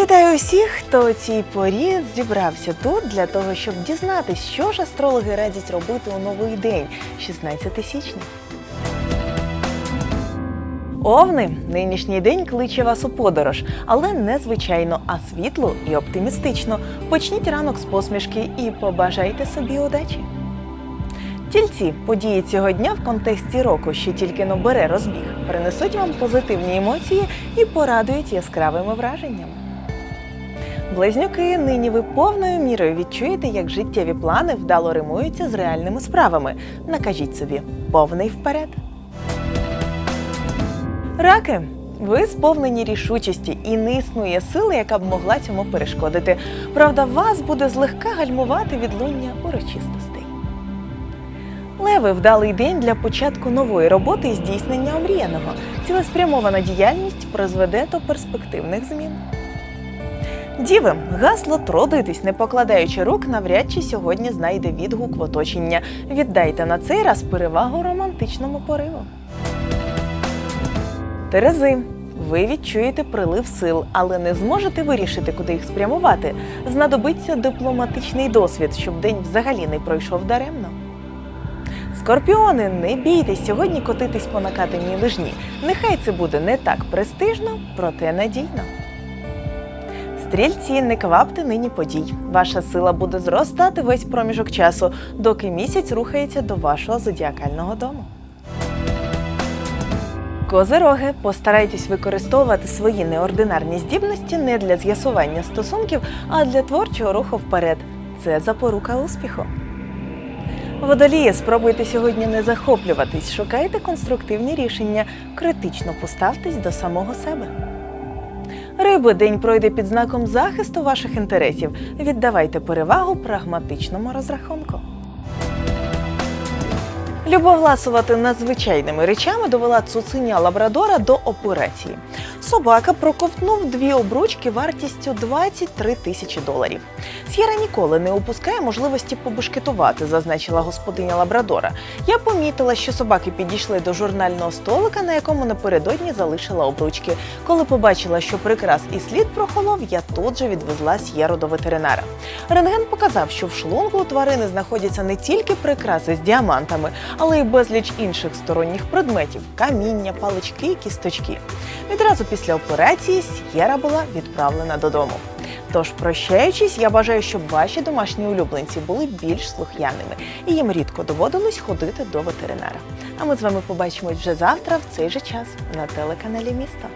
Вітаю усіх, хто цій порі зібрався тут для того, щоб дізнатись, що ж астрологи радять робити у новий день, 16 січня. Овни, нинішній день кличе вас у подорож, але не звичайно, а світло і оптимістично. Почніть ранок з посмішки і побажайте собі удачі. Тільці події цього дня в контексті року, що тільки но бере розбіг, принесуть вам позитивні емоції і порадують яскравими враженнями. Близнюки, нині ви повною мірою відчуєте, як життєві плани вдало римуються з реальними справами. Накажіть собі повний вперед. Раки. Ви сповнені рішучості і не існує сили, яка б могла цьому перешкодити. Правда, вас буде злегка гальмувати відлуння урочистостей. Леви вдалий день для початку нової роботи і здійснення омріяного. Цілеспрямована діяльність призведе до перспективних змін. Діви, гасло трудитись, не покладаючи рук, навряд чи сьогодні знайде відгук в оточення. Віддайте на цей раз перевагу романтичному пориву. Терези. Ви відчуєте прилив сил, але не зможете вирішити, куди їх спрямувати. Знадобиться дипломатичний досвід, щоб день взагалі не пройшов даремно. Скорпіони, не бійтесь сьогодні котитись по накатаній лижні. Нехай це буде не так престижно, проте надійно. Стрільці, не квапте нині подій. Ваша сила буде зростати весь проміжок часу, доки місяць рухається до вашого зодіакального дому. Козироги, постарайтесь використовувати свої неординарні здібності не для з'ясування стосунків, а для творчого руху вперед. Це запорука успіху. Водолії, спробуйте сьогодні не захоплюватись, шукайте конструктивні рішення, критично поставтесь до самого себе. Риби, день пройде під знаком захисту ваших інтересів. Віддавайте перевагу прагматичному розрахунку. Любов ласувати надзвичайними речами довела цуценя лабрадора до операції. Собака проковтнув дві обручки вартістю 23 тисячі доларів. Сєра ніколи не упускає можливості побушкетувати, зазначила господиня лабрадора. Я помітила, що собаки підійшли до журнального столика, на якому напередодні залишила обручки. Коли побачила, що прикрас і слід прохолов, я тут же відвезла Сєру до ветеринара. Рентген показав, що в шлунку у тварини знаходяться не тільки прикраси з діамантами, але й безліч інших сторонніх предметів каміння, палички кісточки. Відразу після операції Сєра була відправлена додому. Тож, прощаючись, я бажаю, щоб ваші домашні улюбленці були більш слух'яними і їм рідко доводилось ходити до ветеринара. А ми з вами побачимось вже завтра в цей же час на телеканалі Місто.